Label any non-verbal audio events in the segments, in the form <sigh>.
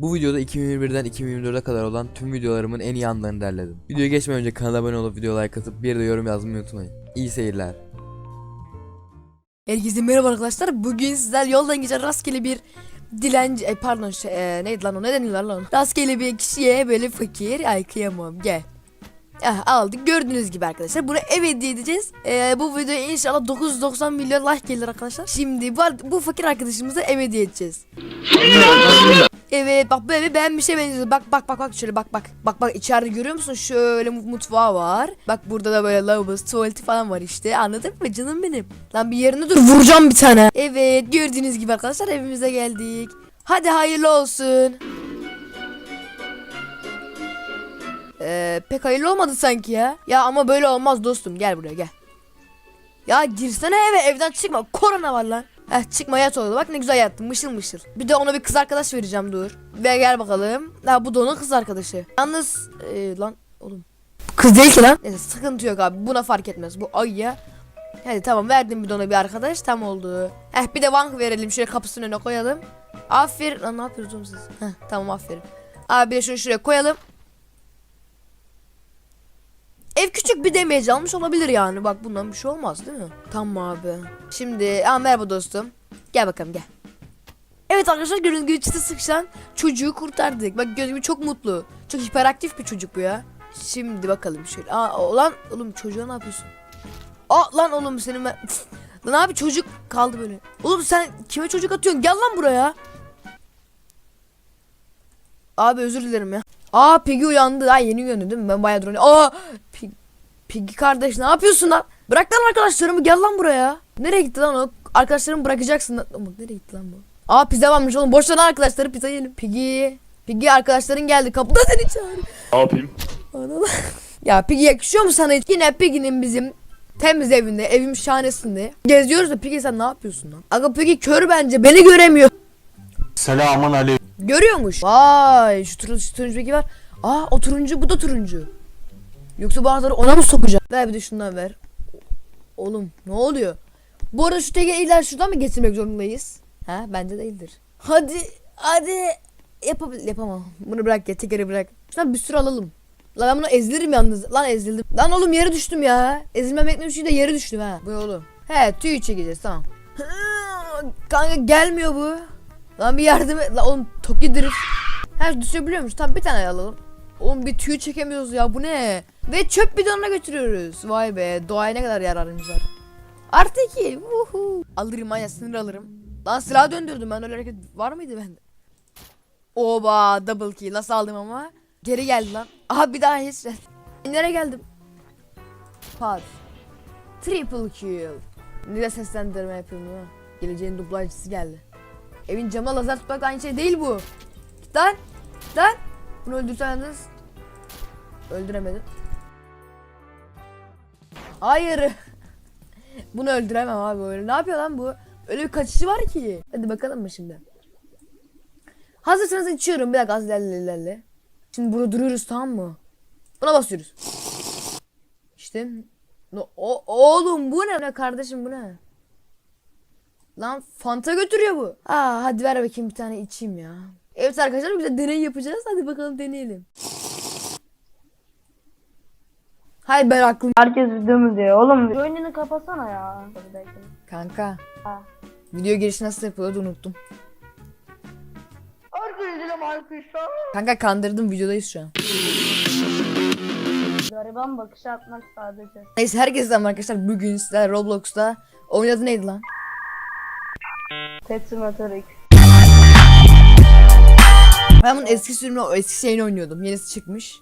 Bu videoda 2021'den 2024'e kadar olan tüm videolarımın en iyi anlarını derledim. Videoya geçmeden önce kanala abone olup videoya like atıp bir de yorum yazmayı unutmayın. İyi seyirler. Herkese merhaba arkadaşlar. Bugün sizler yoldan geçen rastgele bir dilenci, e, pardon şey, e, neydi lan o ne deniyorlar lan? Rastgele bir kişiye böyle fakir, ay kıyamam gel. Ah, aldık gördüğünüz gibi arkadaşlar. Bunu ev hediye edeceğiz. E, bu videoya inşallah 990 milyon like gelir arkadaşlar. Şimdi bu, bu fakir arkadaşımıza ev hediye edeceğiz. Evet bak bu evi beğenmişe benziyor. Bak bak bak bak şöyle bak bak. Bak bak içeride görüyor musun? Şöyle mu- mutfağı var. Bak burada da böyle lavabosu, tuvaleti falan var işte. Anladın mı canım benim? Lan bir yerine dur vuracağım bir tane. Evet gördüğünüz gibi arkadaşlar evimize geldik. Hadi hayırlı olsun. Ee, pek hayırlı olmadı sanki ya. Ya ama böyle olmaz dostum gel buraya gel. Ya girsene eve evden çıkma korona var lan. Heh çıkma yat orada bak ne güzel yattın mışıl mışıl. Bir de ona bir kız arkadaş vereceğim dur. Ve gel bakalım. Ha bu da onun kız arkadaşı. Yalnız e, lan oğlum. Kız değil ki lan. Neyse sıkıntı yok abi buna fark etmez bu ayıya. Hadi tamam verdim bir de ona bir arkadaş tam oldu. Heh bir de vank verelim şöyle kapısının önüne koyalım. Aferin lan ne yapıyorsunuz siz? Heh tamam aferin. Abi bir de şunu şuraya koyalım. Ev küçük bir demeci almış olabilir yani. Bak bundan bir şey olmaz değil mi? Tamam abi. Şimdi aa, merhaba dostum. Gel bakalım gel. Evet arkadaşlar gördüğünüz gibi çıtı sıkışan çocuğu kurtardık. Bak gördüğünüz gibi çok mutlu. Çok hiperaktif bir çocuk bu ya. Şimdi bakalım şöyle. Aa lan oğlum çocuğa ne yapıyorsun? Aa lan oğlum senin ben... lan abi çocuk kaldı böyle. Oğlum sen kime çocuk atıyorsun? Gel lan buraya. Abi özür dilerim ya. Aa Piggy uyandı. Ha yeni uyandı değil mi? Ben bayağı drone. Aa Piggy kardeş ne yapıyorsun lan? Bırak lan arkadaşlarımı gel lan buraya. Nereye gitti lan o? Arkadaşlarımı bırakacaksın lan. Bak nereye gitti lan bu? Aa pizza varmış oğlum. Boş ver lan arkadaşları pizza yiyelim. Piggy. Piggy arkadaşların geldi. Kapıda seni çağırıyor. Ne yapayım? Ana <laughs> ya Piggy yakışıyor mu sana hiç? Yine Piggy'nin bizim temiz evinde, evim şahanesinde. Geziyoruz da Piggy sen ne yapıyorsun lan? Aga Piggy kör bence. Beni göremiyor. Selamun aleyküm. Görüyormuş. Vay şu, tur şu turuncu peki var. Aa o turuncu bu da turuncu. Yoksa bu anahtarı ona mı sokacağım? Ver bir de şundan ver. Oğlum ne oluyor? Bu arada şu teki iler şuradan mı getirmek zorundayız? Ha bence değildir. Hadi hadi yapabil yapamam. Bunu bırak ya tekeri bırak. Şuradan bir sürü alalım. Lan ben bunu ezilirim yalnız. Lan ezildim. Lan oğlum yere düştüm ya. Ezilmemek ne bir şey de yere düştüm ha. Bu oğlum. He tüy çekeceğiz tamam. <laughs> Kanka gelmiyor bu. Lan bir yardım et. Lan oğlum Toki drift. Ha düşebiliyormuş. Tamam bir tane alalım. Oğlum bir tüy çekemiyoruz ya bu ne? Ve çöp bidonuna götürüyoruz. Vay be doğaya ne kadar yararımız var. Artı iki. Vuhu. Alırım ya sinir alırım. Lan silah döndürdüm ben öyle hareket var mıydı bende? Oba double kill nasıl aldım ama? Geri geldi lan. Aha bir daha hiç. <laughs> Nereye geldim? Pat. Triple kill. Ne de seslendirme yapıyorum ya. Geleceğin dublajcısı geldi. Evin camına lazer tutmak aynı şey değil bu. Git lan. Git lan. Bunu öldürseniz. Öldüremedim. Hayır. <laughs> Bunu öldüremem abi öyle. Ne yapıyor lan bu? Öyle bir kaçışı var ki. Hadi bakalım mı şimdi? Hazırsanız içiyorum. Bir dakika az ilerle. Şimdi burada duruyoruz tamam mı? Buna basıyoruz. İşte. No, o, oğlum bu ne? kardeşim bu ne? Lan Fanta götürüyor bu. Aa hadi ver bakayım bir tane içeyim ya. Evet arkadaşlar güzel deney yapacağız. Hadi bakalım deneyelim. Hayır ben aklım. Herkes videomu diyor. Oğlum oyununu kapasana ya. Kanka. Ha. Video girişi nasıl yapılıyordu unuttum. Kanka kandırdım videodayız şu an. Gariban bakış atmak sadece. Neyse herkese selam arkadaşlar. Bugün sizler Roblox'ta oyun adı neydi lan? Pet Simulator 2. Ben bunun eski sürümünü, o eski şeyini oynuyordum. Yenisi çıkmış.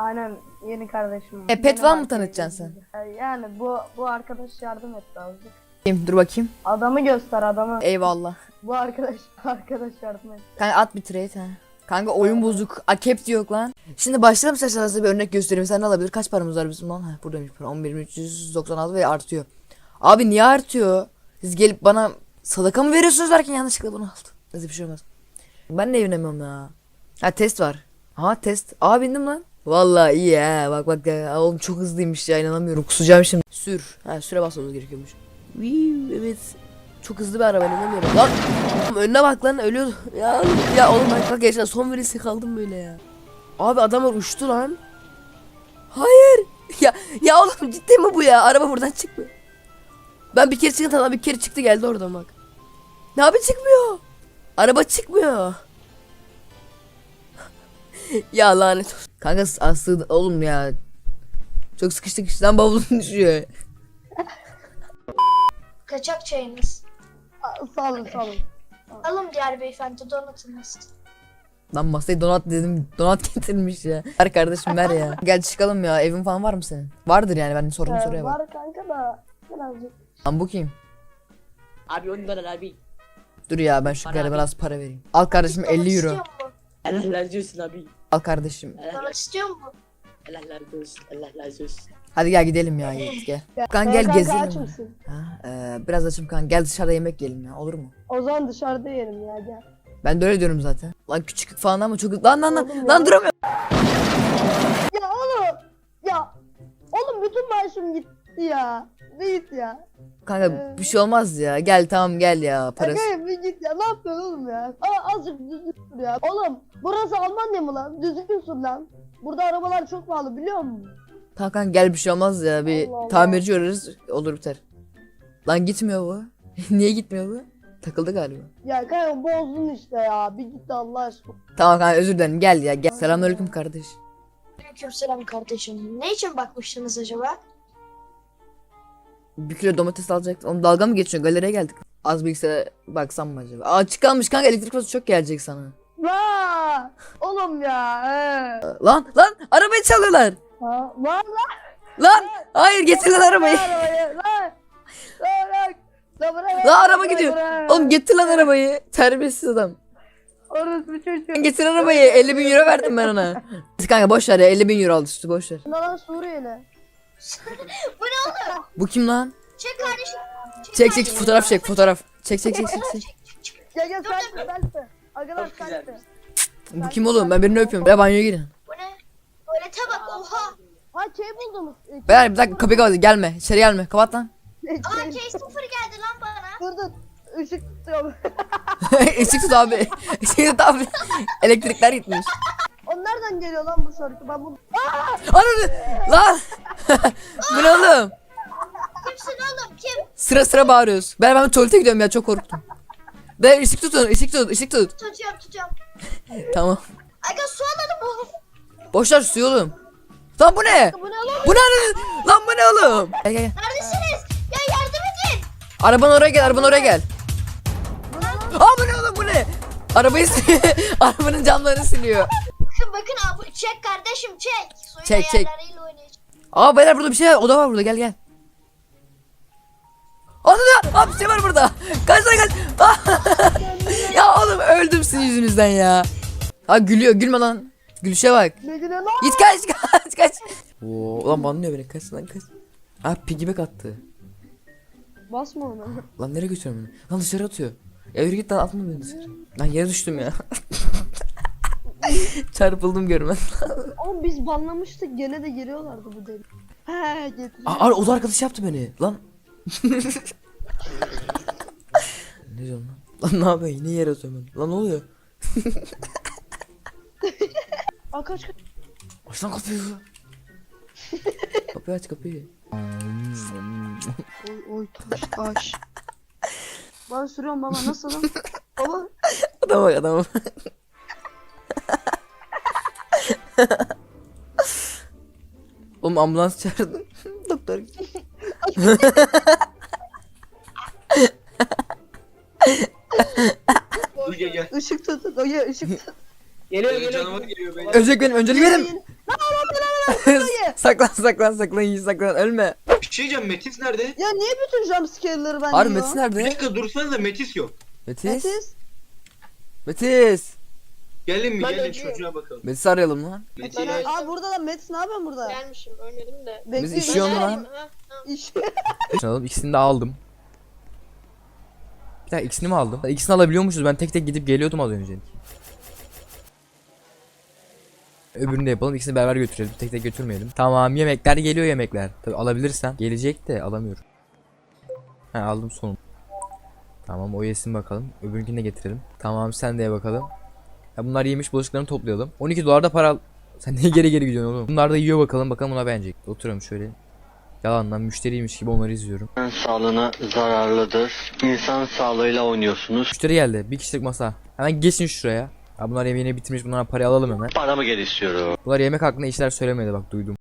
Aynen yeni kardeşim. E, pet var mı tanıtacaksın E, Yani bu bu arkadaş yardım etti azıcık. Kim? Dur bakayım. Adamı göster adamı. Eyvallah. Bu arkadaş <laughs> arkadaş yardım etti. Kanka at bir trade ha. Kanka oyun bozuk. Akep yok lan. Şimdi başlayalım istersen size bir örnek göstereyim. Sen ne alabilir? Kaç paramız var bizim lan? Heh, buradaymış para. 11.396 ve artıyor. Abi niye artıyor? Siz gelip bana sadaka mı veriyorsunuz derken yanlışlıkla bunu aldım. Nasıl bir şey olmaz. Ben de evlenemiyorum ya. Ha test var. Ha test. Aa bindim lan. Vallahi iyi ha. Bak bak ya. Oğlum çok hızlıymış ya inanamıyorum. Kusacağım şimdi. Sür. Ha süre basmamız gerekiyormuş. Viu, Evet. Çok hızlı bir araba oluyor? Lan önüne bak lan ölüyordu. Ya ya oğlum bak bak yaşa son birisi kaldım böyle ya. Abi adamlar uçtu lan. Hayır. Ya ya oğlum ciddi mi bu ya? Araba buradan çıkmıyor. Ben bir kere çıktım tamam bir kere çıktı geldi oradan bak. Ne abi çıkmıyor. Araba çıkmıyor. <laughs> ya lanet olsun. Kanka aslı oğlum ya. Çok sıkıştık lan bavulun <laughs> düşüyor. Kaçak çayınız. Aa, Sağ olun sağ olun. Alın diğer beyefendi donatınız. Lan masayı donat dedim. Donat <laughs> getirmiş ya. Ver kardeşim ver ya. Gel çıkalım ya. Evin falan var mı senin? Vardır yani ben sordum Ee, soruya bak. var kanka da birazcık. Lan bu kim? Abi 10 dolar abi. Dur ya ben şu Bana garibe abi. biraz para vereyim. Al kardeşim 50 euro. İstiyor mu? Allah razı olsun abi. Al kardeşim. Allah, Donat istiyor mu? Allah razı olsun. Allah razı olsun. Hadi gel gidelim ya Yiğit gel. <laughs> Kan gel kanka gezelim. aç ya. mısın? Ha, ee, biraz açım kan. Gel dışarıda yemek yiyelim ya olur mu? O zaman dışarıda yerim ya gel. Ben de öyle diyorum zaten. Lan küçük falan ama çok... Lan lan lan. Oğlum Lan ya. duramıyorum. Ya oğlum. Ya. Oğlum bütün maaşım gitti ya. Bir git ya. Kanka bir şey olmaz ya. Gel tamam gel ya. Parası. Aga bir git ya. Ne yapıyorsun oğlum ya? Aa, azıcık düzgün ya. Oğlum burası Almanya mı lan? Düzgün sür lan. Burada arabalar çok pahalı biliyor musun? Kanka gel bir şey olmaz ya. Bir Allah Allah. tamirci ararız olur biter. Lan gitmiyor bu. <laughs> Niye gitmiyor bu? Takıldı galiba. Ya kanka bozdun işte ya. Bir git de Allah aşkına. Tamam kanka özür dilerim gel ya gel. Selamünaleyküm kardeş. Aleykümselam kardeşim. Ne için bakmıştınız acaba? Bir kilo domates alacaktım. Oğlum dalga mı geçiyor? Galeriye geldik. Az bilgisayara baksam mı acaba? Aa çıkalmış kanka elektrik faturası çok gelecek sana. Vaa! Oğlum ya. He. Lan lan arabayı çalıyorlar. Ha, var lan Lan hayır getir lan arabayı. arabayı. Lan. Lan bırak. Lan bırak. Lan araba gidiyor. Oğlum getir lan arabayı. Terbiyesiz adam. Orası bir çocuk. Getir arabayı. 50 bin euro verdim ben ona. Kanka boş ver ya 50 bin euro aldı üstü boş ver. Lan Suriyeli. Bu kim lan? Çek kardeşim. Çek çek fotoğraf çek fotoğraf. Çek çek çek çek. çek. Gel gel. Arkadaş Çok güzel. selfie. Bu kim oğlum? Ben birini öpüyorum. Ya banyoya girin. Bu ne? Böyle tabak oha. Ha şey buldum. Ee, Beyler bir dakika kapıyı kapat. Gelme. İçeri gelme. Kapat lan. <laughs> Aa K0 geldi lan bana. Dur dur. Işık tutuyorum. <laughs> Işık tut abi. <laughs> Işık tut abi. Elektrikler gitmiş. O nereden geliyor lan bu şarkı? Ben bunu... Ananı. Lan. Bu ne oğlum? Kimsin oğlum kim? Sıra sıra bağırıyoruz. Ben ben tuvalete gidiyorum ya çok korktum. Ben ışık tutun, ışık tut, ışık tut. Tutuyorum tutuyorum. Tamam. Aga su alalım oğlum. Boş ver suyu oğlum. Lan bu ne? Bu ne? Bu ne? Lan bu ne oğlum? Gel gel gel. Neredesiniz? Ya yardım edin. Araban oraya gel, araban oraya gel. Aa bu ne oğlum bu ne? Arabayı <laughs> arabanın camlarını siliyor. Bakın bakın abi çek kardeşim çek. Suyun Çek, çek. Aa beyler burada bir şey var. Oda var burada. Gel gel. Aa bir şey var burada. Kaç lan kaç. <laughs> Ya oğlum öldüm sizin yüzünüzden ya. Ha gülüyor. Gülme lan. Gülüşe bak. Git kaç kaç kaç. Oo lan banlıyor beni. Kaç lan kaç. Aa piggyback attı. Basma ona. <laughs> Lan nereye götürüyorum beni? Lan dışarı atıyor. Ya yürü git lan atma beni dışarı. Lan yere düştüm ya. <laughs> Çarpıldım görmen. Oğlum biz banlamıştık gene de giriyorlardı bu deli. He getir. Aa ar- oda arkadaşı yaptı beni. Lan. Ne diyorsun lan? Lan ne yapıyorsun? Yine yere ben. Lan ne oluyor? <laughs> Aa kaç kaç. Aç lan kapıyı. kapıyı aç kapıyı. Oy oy taş taş. Ben sürüyorum baba nasılım? baba. Adam bak adam. Oğlum ambulans çağırdım. <laughs> Doktor. Dur gel gel. Işık tut. Oye ışık tut. Geliyor Ee, geliyor. canavar geliyor beyler. Ölecek benim öncelik. Lan oğlum saklan saklan saklan iyi saklan ölme. Bir şey diyeceğim Metis nerede? Ya niye bütün jumpscare'ları ben Harbi yiyor? Metis Bir nerede? dakika dursanıza Metis yok. Metis. Metis. Metis. Gelin mi Ben gelin öldüm. çocuğa bakalım. Metis'i arayalım lan. Metis. Ben- Aa burada lan Metis ne yapıyorsun burada? Gelmişim ölmedim de. Bekle, Biz işiyor mu lan? Ha, ha. İş. <laughs> Alalım ikisini de aldım. Bir dakika ikisini mi aldım? İkisini alabiliyormuşuz ben tek tek gidip geliyordum az önce. Öbürünü de yapalım ikisini beraber götürelim tek tek götürmeyelim. Tamam yemekler geliyor yemekler. Tabi alabilirsen gelecek de alamıyorum. He aldım sonum. Tamam o yesin bakalım. Öbürünkini de getirelim. Tamam sen de ye bakalım. Ya bunlar yemiş bulaşıklarını toplayalım. 12 dolar da para al. Sen niye geri geri gidiyorsun oğlum? Bunlar da yiyor bakalım. Bakalım buna beğenecek. Oturuyorum şöyle. Yalandan müşteriymiş gibi onları izliyorum. İnsan sağlığına zararlıdır. İnsan sağlığıyla oynuyorsunuz. Müşteri geldi. Bir kişilik masa. Hemen geçin şuraya. Ya bunlar yemeğini bitirmiş. Bunlara parayı alalım hemen. Para mı gel istiyorum? Bunlar yemek hakkında işler söylemedi bak duydum.